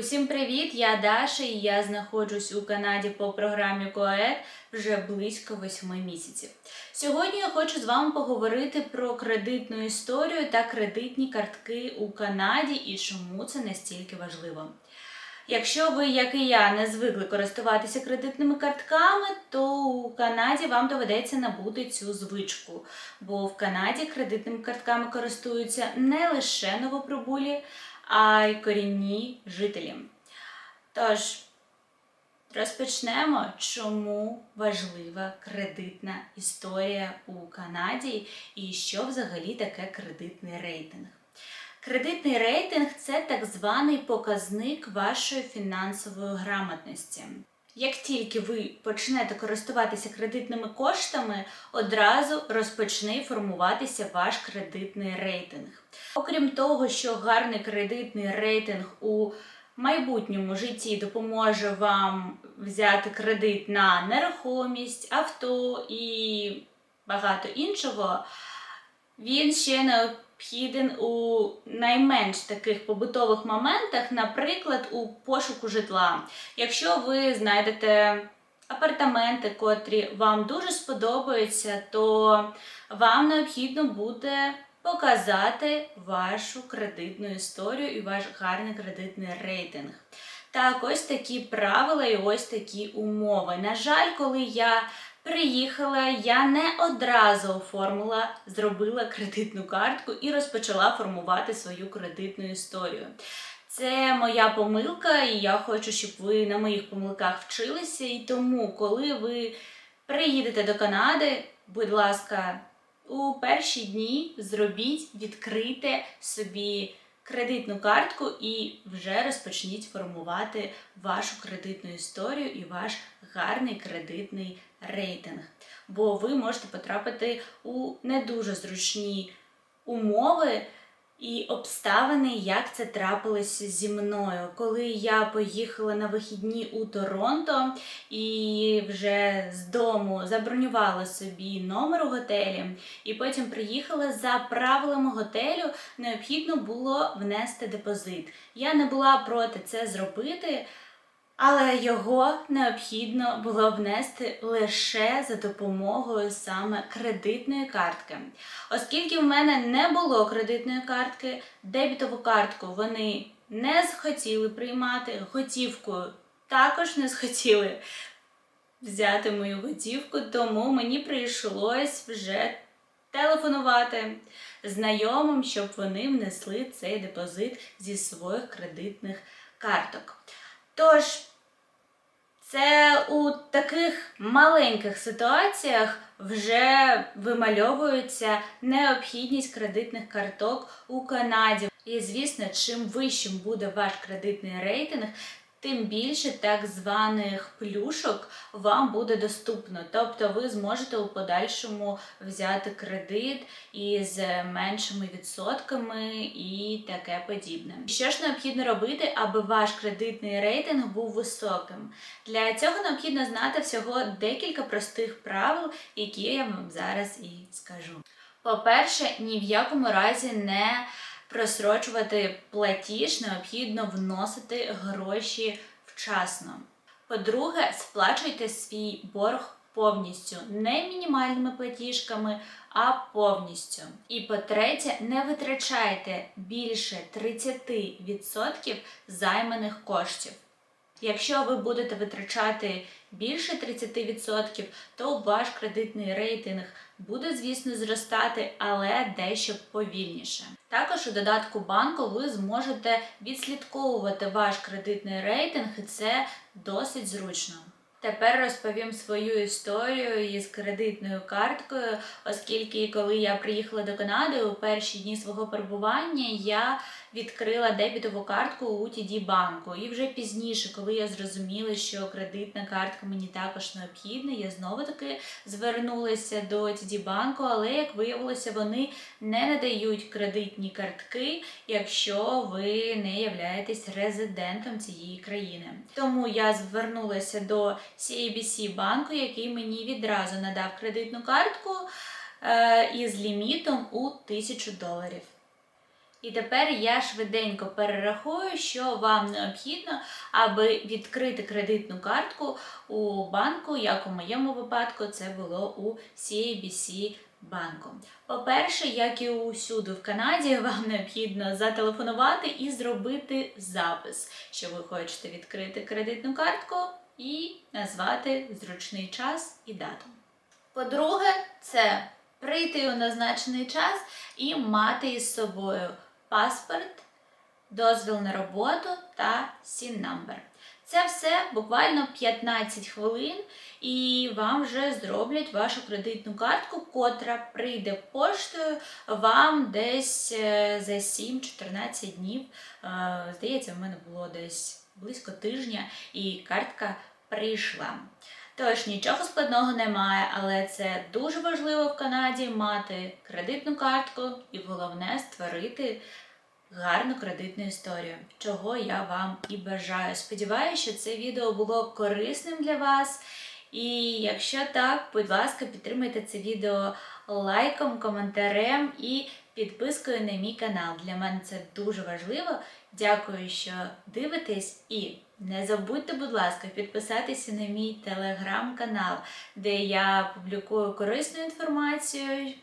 Усім привіт! Я Даша і я знаходжусь у Канаді по програмі КОЕД вже близько восьми місяців. Сьогодні я хочу з вами поговорити про кредитну історію та кредитні картки у Канаді і чому це настільки важливо. Якщо ви, як і я, не звикли користуватися кредитними картками, то у Канаді вам доведеться набути цю звичку, бо в Канаді кредитними картками користуються не лише новоприбулі, а й корінні жителі. Тож, розпочнемо, чому важлива кредитна історія у Канаді і що взагалі таке кредитний рейтинг. Кредитний рейтинг це так званий показник вашої фінансової грамотності. Як тільки ви почнете користуватися кредитними коштами, одразу розпочне формуватися ваш кредитний рейтинг. Окрім того, що гарний кредитний рейтинг у майбутньому житті допоможе вам взяти кредит на нерухомість, авто і багато іншого, він ще необхіден у найменш таких побутових моментах, наприклад, у пошуку житла. Якщо ви знайдете апартаменти, котрі вам дуже сподобаються, то вам необхідно буде показати вашу кредитну історію і ваш гарний кредитний рейтинг. Так, ось такі правила і ось такі умови. На жаль, коли я приїхала, я не одразу оформила, зробила кредитну картку і розпочала формувати свою кредитну історію. Це моя помилка, і я хочу, щоб ви на моїх помилках вчилися. І тому, коли ви приїдете до Канади, будь ласка, у перші дні зробіть, відкрийте собі кредитну картку і вже розпочніть формувати вашу кредитну історію і ваш гарний кредитний рейтинг. Бо ви можете потрапити у не дуже зручні умови. І обставини, як це трапилося зі мною, коли я поїхала на вихідні у Торонто і вже з дому забронювала собі номер у готелі, і потім приїхала за правилами готелю, необхідно було внести депозит. Я не була проти це зробити. Але його необхідно було внести лише за допомогою саме кредитної картки. Оскільки в мене не було кредитної картки, дебітову картку вони не схотіли приймати, готівкою також не схотіли взяти мою готівку, тому мені прийшлось вже телефонувати знайомим, щоб вони внесли цей депозит зі своїх кредитних карток. Тож, це у таких маленьких ситуаціях вже вимальовується необхідність кредитних карток у Канаді. І, звісно, чим вищим буде ваш кредитний рейтинг, тим більше так званих плюшок вам буде доступно. Тобто ви зможете у подальшому взяти кредит із меншими відсотками і таке подібне. Що ж необхідно робити, аби ваш кредитний рейтинг був високим? Для цього необхідно знати всього декілька простих правил, які я вам зараз і скажу. По-перше, ні в якому разі не просрочувати платіж, необхідно вносити гроші вчасно. По-друге, сплачуйте свій борг повністю, не мінімальними платіжками, а повністю. І по-третє, не витрачайте більше 30% займаних коштів. Якщо ви будете витрачати більше 30%, то ваш кредитний рейтинг буде, звісно, зростати, але дещо повільніше. Також у додатку банку ви зможете відслідковувати ваш кредитний рейтинг, і це досить зручно. Тепер розповім свою історію із кредитною карткою, оскільки коли я приїхала до Канади у перші дні свого перебування, я відкрила дебітову картку у TD банку. І вже пізніше, коли я зрозуміла, що кредитна картка мені також необхідна, я знову таки звернулася до TD банку, але як виявилося, вони не надають кредитні картки, якщо ви не являєтесь резидентом цієї країни. Тому я звернулася до CABC банку, який мені відразу надав кредитну картку е, із лімітом у 1000 доларів. І тепер я швиденько перерахую, що вам необхідно, аби відкрити кредитну картку у банку, як у моєму випадку, це було у CABC банку. По-перше, як і усюди в Канаді, вам необхідно зателефонувати і зробити запис, що ви хочете відкрити кредитну картку і назвати зручний час і дату. По-друге, це прийти у назначений час і мати із собою паспорт, дозвіл на роботу та сін номер. Це все буквально 15 хвилин, і вам вже зроблять вашу кредитну картку, котра прийде поштою вам десь е, за 7-14 днів. Е, Здається, в мене було десь близько тижня, і картка прийшла. Тож нічого складного немає, але це дуже важливо в Канаді мати кредитну картку і головне створити гарну кредитну історію, чого я вам і бажаю. Сподіваюся, що це відео було корисним для вас. І якщо так, будь ласка, підтримайте це відео лайком, коментарем і підпискою на мій канал. Для мене це дуже важливо. Дякую, що дивитесь, і не забудьте, будь ласка, підписатися на мій телеграм-канал, де я публікую корисну інформацію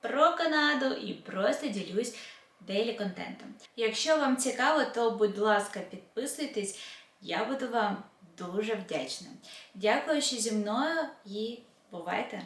про Канаду і просто ділюсь дейлі контентом. Якщо вам цікаво, то будь ласка, підписуйтесь, я буду вам дуже вдячна. Дякую, що зі мною і бувайте!